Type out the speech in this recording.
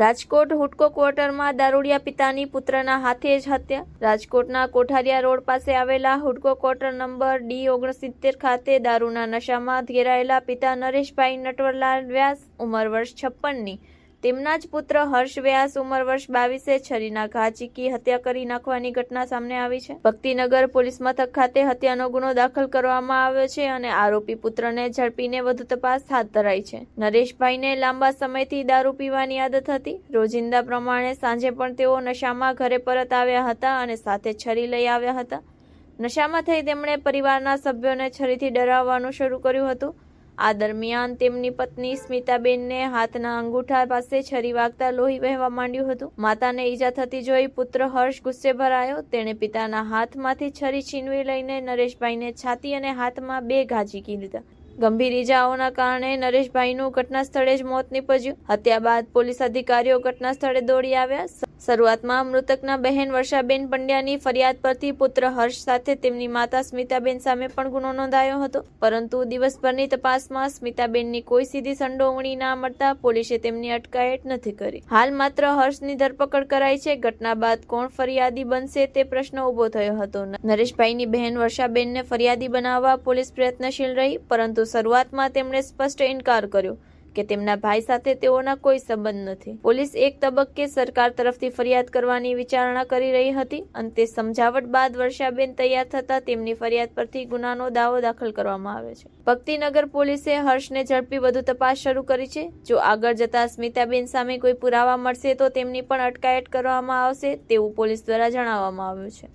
રાજકોટ હુડકો ક્વાર્ટરમાં દારૂડિયા પિતાની પુત્રના હાથે જ હત્યા. રાજકોટના કોઠારિયા રોડ પાસે આવેલા હુડકો ક્વાર્ટર નંબર ડી ઓગણસિત્તેર ખાતે દારૂના નશામાં ઘેરાયેલા પિતા નરેશભાઈ નટવરલાલ વ્યાસ, ઉંમર વર્ષ છપ્પનની તેમના જ પુત્ર હર્ષ વ્યાસ ઉંમર વર્ષ બાવીસે છરીના ઘા ચીકી હત્યા કરી નાખવાની ઘટના સામે આવી છે. ભક્તિનગર પોલીસ મથક ખાતે હત્યાનો ગુનો દાખલ કરવામાં આવ્યો છે અને આરોપી પુત્રને ઝડપીને વધુ તપાસ હાથ ધરાઈ છે. નરેશભાઈને લાંબા સમયથી દારૂ પીવાની આદત હતી. રોજિંદા પ્રમાણે સાંજે પણ તેઓ નશામાં ઘરે પરત આવ્યા હતા અને સાથે છરી લઈ આવ્યા હતા. નશામાં થઈ તેમણે પરિવારના સભ્યોને છરીથી ડરાવવાનું શરૂ કર્યું હતું. આ દરમિયાન તેમની પત્ની સ્મિતાબેનને હાથના અંગૂઠા પાસે છરી વાગતા લોહી વહેવા માંડ્યું હતું. માતાને ઈજા થતી જોઈ પુત્ર હર્ષ ગુસ્સે ભરાયો. તેણે પિતાના હાથમાંથી છરી છીનવી લઈને નરેશભાઈને છાતી અને હાથમાં બે ઘા ઝીકી દીધા ગંભીર ઈજાઓના કારણે નરેશભાઈનું ઘટના સ્થળે જ મોત નીપજ્યું. હત્યા બાદ પોલીસ અધિકારીઓ ઘટના સ્થળે દોડી આવ્યા. શરૂઆતમાં મૃતકના બહેન વર્ષાબેન પંડ્યાની ફરિયાદ પરથી પુત્ર હર્ષ સાથે તેમની માતા સ્મિતાબેન સામે પણ ગુનો નોંધાયો હતો. પરંતુ દિવસભરની તપાસમાં સ્મિતાબેનની કોઈ સીધી સંડોવણી ના મળતા પોલીસે તેમની અટકાયત નથી કરી. હાલ માત્ર હર્ષની ધરપકડ કરાઈ છે. ઘટના બાદ કોણ ફરિયાદી બનશે તે પ્રશ્ન ઊભો થયો હતો. નરેશભાઈની બહેન વર્ષાબેનને ફરિયાદી બનાવવા પોલીસ પ્રયત્નશીલ રહી, પરંતુ શરૂઆતમાં તેમણે સ્પષ્ટ ઇનકાર કર્યો કે તેમના ભાઈ સાથે તેઓના કોઈ સંબંધ નથી. પોલીસ એક તબક્કે સરકાર તરફથી ફરિયાદ કરવાની વિચારણા કરી રહી હતી અંતે સમજાવટ બાદ વર્ષાબેન તૈયાર થતા તેમની ફરિયાદ પરથી ગુનાનો દાવો દાખલ કરવામાં આવે છે. ભક્તિનગર પોલીસે હર્ષને ઝડપી વધુ તપાસ શરૂ કરી છે. જો આગળ જતા સ્મિતાબેન સામે કોઈ પુરાવા મળશે તો તેમની પણ અટકાયત કરવામાં આવશે તેવું પોલીસ દ્વારા જણાવવામાં આવ્યું છે.